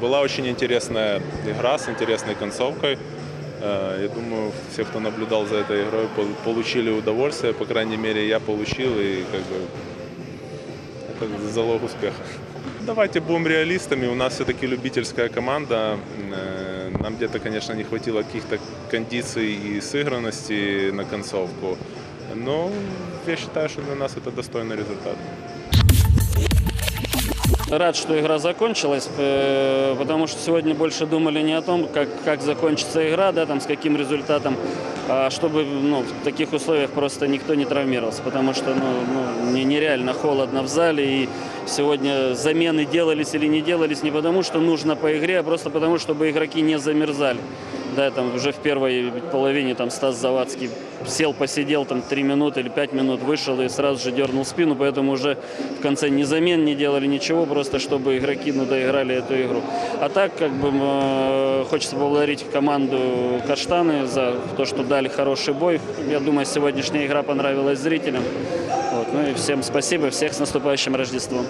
была очень интересная игра с интересной концовкой. Э, Я думаю, все, кто наблюдал за этой игрой, пол- получили удовольствие. По крайней мере, я получил, и как бы это залог успеха. Давайте будем реалистами. У нас все-таки любительская команда. Э, Нам где-то, конечно, не хватило каких-то кондиций и сыгранности на концовку. Но я считаю, что для нас это достойный результат. Рад, что игра закончилась, э, потому что сегодня больше думали не о том, как, как закончится игра, да, там, с каким результатом, а чтобы ну, в таких условиях просто никто не травмировался, потому что ну, ну, не- нереально холодно в зале, и сегодня замены делались или не делались не потому, что нужно по игре, а просто потому, чтобы игроки не замерзали. Да, там уже в первой половине там Стас Завадский сел, посидел там 3 минуты или 5 минут, вышел и сразу же дернул спину, поэтому уже в конце ни замен не делали ничего, просто чтобы игроки ну, доиграли эту игру. А так, как бы, э, хочется поблагодарить команду Каштаны за то, что дали хороший бой. Я думаю, сегодняшняя игра понравилась зрителям. Вот. Ну и всем спасибо, всех с наступающим Рождеством.